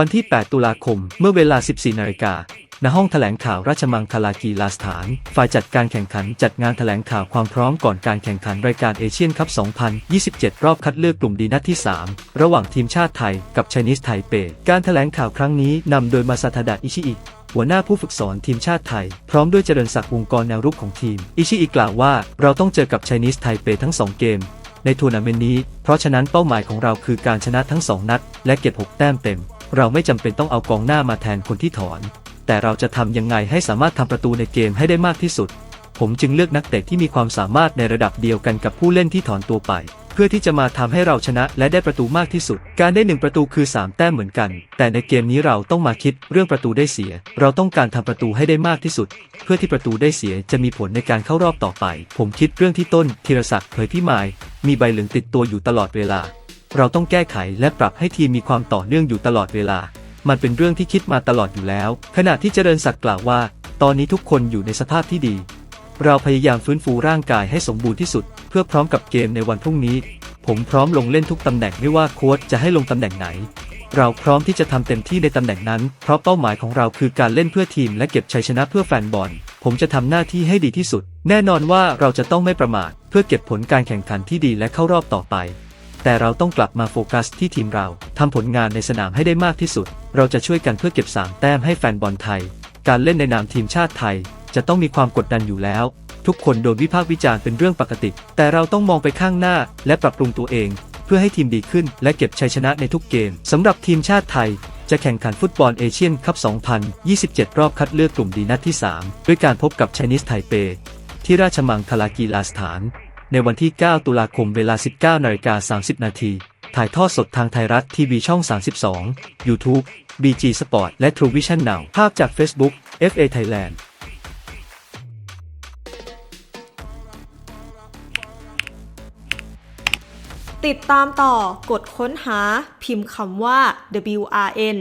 วันที่ 8 ตุลาคม เมื่อเวลา 14 นาฬิกา ณ ห้องแถลงข่าวราชมังคลากีฬาสถาน ฝ่ายจัดการแข่งขันจัดงานแถลงข่าวความพร้อมก่อนการแข่งขันรายการเอเชียนคัพ 2027 รอบคัดเลือกกลุ่มดีนัดที่ 3 ระหว่างทีมชาติไทยกับไชนีสไทเป การแถลงข่าวครั้งนี้นำโดยมาซาทาดะอิชิอิหัวหน้าผู้ฝึกสอนทีมชาติไทย พร้อมด้วยเจริญศักดิ์วงกรแนวรุกของทีม อิชิอิกล่าวว่าเราต้องเจอกับไชนีสไทเปทั้งสองเกม ในทัวร์นาเมนต์นี้ เพราะฉะนั้นเป้าหมายของเราคือการชนะทั้ง 2 นัด และเก็บ 6 แต้มเต็ม เราไม่จำเป็นต้องเอากองหน้ามาแทนคนที่ถอน แต่เราจะทำยังไงให้สามารถทำประตูในเกมให้ได้มากที่สุด ผมจึงเลือกนักเตะที่มีความสามารถในระดับเดียวกันกับผู้เล่นที่ถอนตัวไป เพื่อที่จะมาทำให้เราชนะและได้ประตูมากที่สุด การได้หนึ่งประตูคือ 3 แต้มเหมือนกัน แต่ในเกมนี้เราต้องมาคิดเรื่องประตูได้เสีย เราต้องการทำประตูให้ได้มากที่สุด เพื่อที่ประตูได้เสียจะมีผลในการเข้ารอบต่อไป ผมคิดเรื่องที่ต้นธีรศักดิ์เผยพิมายมีใบเหลืองติดตัวอยู่ตลอดเวลา เราต้องแก้ไขและปรับให้ทีมมีความต่อเนื่องอยู่ตลอดเวลา มันเป็นเรื่องที่คิดมาตลอดอยู่แล้ว ขณะที่เจริญศักดิ์กล่าวว่า ตอนนี้ทุกคนอยู่ในสภาพที่ดี เราพยายามฟื้นฟูร่างกายให้สมบูรณ์ที่สุด เพื่อพร้อมกับเกมในวันพรุ่งนี้ ผมพร้อมลงเล่นทุกตำแหน่งไม่ว่าโค้ชจะให้ลงตำแหน่งไหน เราพร้อมที่จะทำเต็มที่ในตำแหน่งนั้น เพราะเป้าหมายของเราคือการเล่นเพื่อทีมและเก็บชัยชนะเพื่อแฟนบอล ผมจะทำหน้าที่ให้ดีที่สุด แน่นอนว่าเราจะต้องไม่ประมาท เพื่อเก็บผลการแข่งขันที่ดีและเข้ารอบต่อไป แต่เราต้องกลับมาโฟกัสที่ทีมเราทำผลงานในสนามให้ได้มากที่สุด เราจะช่วยกันเพื่อเก็บ 3 แต้มให้แฟนบอลไทย การเล่นในนามทีมชาติไทย จะต้องมีความกดดันอยู่แล้ว ทุกคนโดนวิพากษ์วิจารณ์เป็นเรื่องปกติ แต่เราต้องมองไปข้างหน้า และปรับปรุงตัวเอง เพื่อให้ทีมดีขึ้น และเก็บชัยชนะในทุกเกมสำหรับทีมชาติไทยจะแข่งขันฟุตบอลเอเชียนคัพ 2027 รอบคัดเลือกกลุ่มดีนัดที่ 3 ด้วยการพบกับไชนีสไทเป ที่ราชมังคลากีฬาสถาน ในวันที่ 9 ตุลาคมเวลา 19นาฬิกา30 นาที ถ่ายทอดสดทางไทยรัฐทีวีช่อง 32 YouTube BG Sport และ True Vision Now ภาพจาก Facebook FA Thailand ติดตามต่อกดค้นหาพิมพ์คำว่า WRN